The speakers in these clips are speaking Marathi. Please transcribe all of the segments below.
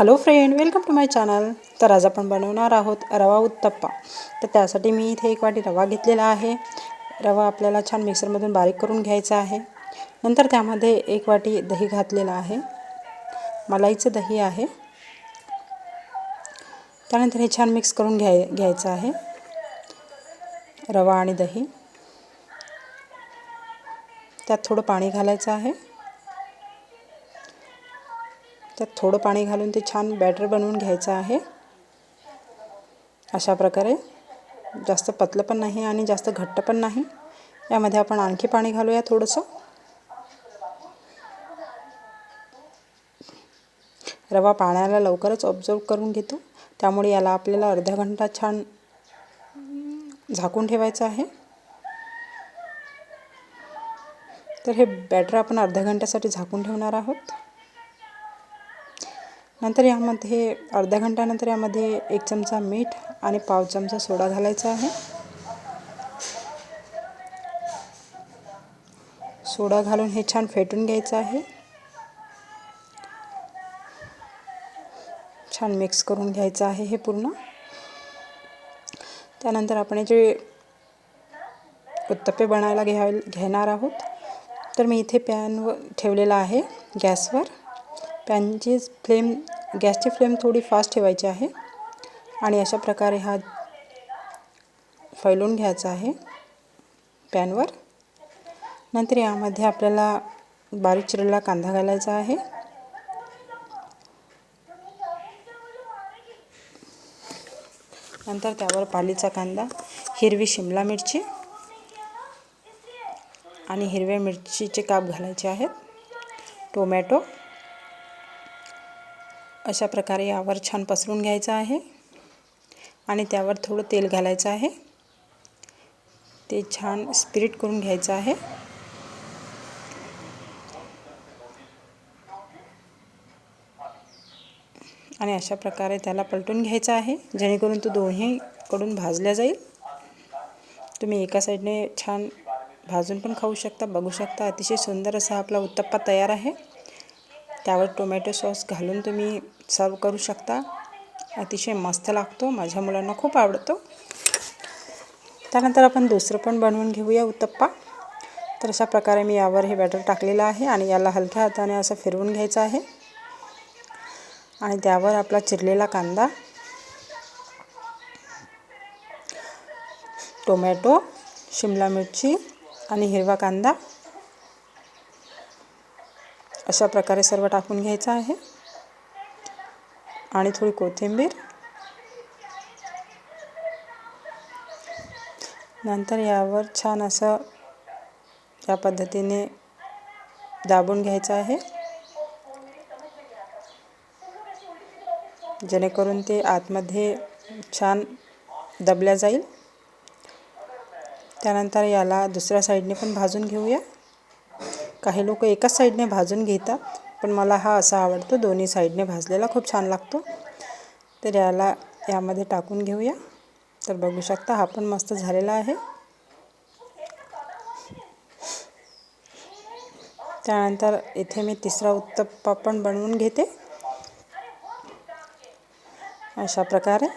Hello friend welcome to my channel तर आज आपण बनवणार आहोत रवा उत्तप्पा. तर त्यासाठी मी इथे एक वाटी रवा घेतलेला आहे. रवा आपल्याला छान मिक्सरमधून बारीक करून घ्यायचा आहे. नंतर त्यामध्ये एक वाटी दही घातलेलं आहे. मलाईचं दही आहे. त्यानंतर हे छान मिक्स करून घ्याय घ्यायचं आहे. रवा आणि दही. त्यात थोडं पाणी घालायचं आहे. त्यात थोडं पाणी घालून ते छान बॅटर बनवून घ्यायचं आहे. अशा प्रकारे. जास्त पतलं पण नाही आणि जास्त घट्ट पण नाही. यामध्ये आपण आणखी पाणी घालूया थोडंसं. रवा पाण्याला लवकरच ऑब्झर्व करून घेतो. त्यामुळे याला आपल्याला अर्धा घंटा छान झाकून ठेवायचं आहे. तर हे बॅटर आपण अर्ध्या घंट्यासाठी झाकून ठेवणार आहोत. नंतर यामध्ये अर्ध्या घंटानंतर यामध्ये एक चमचा मीठ आणि पाव चमचा सोडा घालायचा आहे. सोडा घालून हे छान फेटून घ्यायचं आहे. छान मिक्स करून घ्यायचं आहे हे पूर्ण. त्यानंतर आपण जे उत्तप्पे बनायला घ्या घेणार आहोत. तर मी इथे पॅन ठेवलेला आहे गॅसवर. पॅनची फ्लेम गॅसची फ्लेम थोडी फास्ट ठेवायची आहे आणि अशा प्रकारे हा फैलून घ्यायचा आहे पॅनवर. नंतर यामध्ये आपल्याला बारीक चिरलेला कांदा घालायचा आहे. नंतर त्यावर पालीचा कांदा हिरवी शिमला मिरची आणि हिरव्या मिरचीचे काप घालायचे आहेत. टोमॅटो अशा प्रकारे यावर छान पसरून घ्यायचं आहे. आणि त्यावर थोडं तेल घालायचं आहे. ते छान स्पिरिट करून घ्यायचं आहे. आणि अशा प्रकारे त्याला पलटून घ्यायचं आहे. जेणेकरून तो दोन्हीकडून भाजल्या जाईल. तुम्ही एका साईडने छान भाजून पण खाऊ शकता बघू शकता. अतिशय सुंदर असा आपला उत्तप्पा तयार आहे. त्यावर टोमॅटो सॉस घालून तुम्ही सर्व करू शकता. अतिशय मस्त लागतो. माझ्या मुलांना खूप आवडतो. त्यानंतर आपण दुसरं पण बनवून घेऊया उत्तप्पा. तर अशा प्रकारे मी यावर हे बॅटर टाकलेलं आहे आणि याला हलक्या हाताने असं फिरवून घ्यायचं आहे. आणि त्यावर आपला चिरलेला कांदा टोमॅटो शिमला मिरची आणि हिरवा कांदा अशा प्रकारे सर्व टाकून घ्यायचं आहे. आणि थोडी कोथिंबीर. नंतर यावर छान असं या पद्धतीने दाबून घ्यायचं आहे. जेणेकरून ते आतमध्ये छान दबल्या जाईल. त्यानंतर याला दुसऱ्या साईडने पण भाजून घेऊया. काही लोक एकाच साईडने भाजून घेतात पण मला हा असा आवडतो दोन्ही साईडने भाजलेला खूप छान लागतो. तर याला यामध्ये टाकून घेऊया. तर बघू शकता हा पण मस्त झालेला आहे. त्यानंतर इथे मी तिसरा उत्तप्पा पण बनवून घेते. अशा प्रकारे.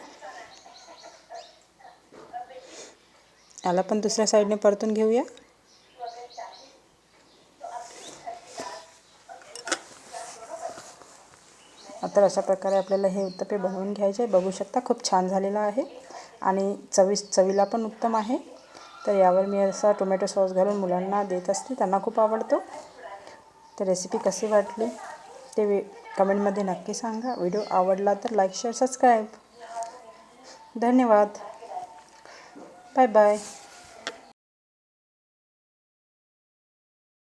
याला पण दुसऱ्या साईडने परतून घेऊया. तर अशा प्रकारे आपल्याला हे उत्तपे बनवून घ्यायचे. बघू शकता खूप छान झालेलं आहे. आणि चवीस चवीला पण उत्तम आहे. तर यावर मी असा टोमॅटो सॉस घालून मुलांना देत असते. त्यांना खूप आवडतो. तर रेसिपी कशी वाटली ते वे कमेंटमध्ये नक्की सांगा. व्हिडिओ आवडला तर लाईक शेअर सबस्क्राईब धन्यवाद. Bye bye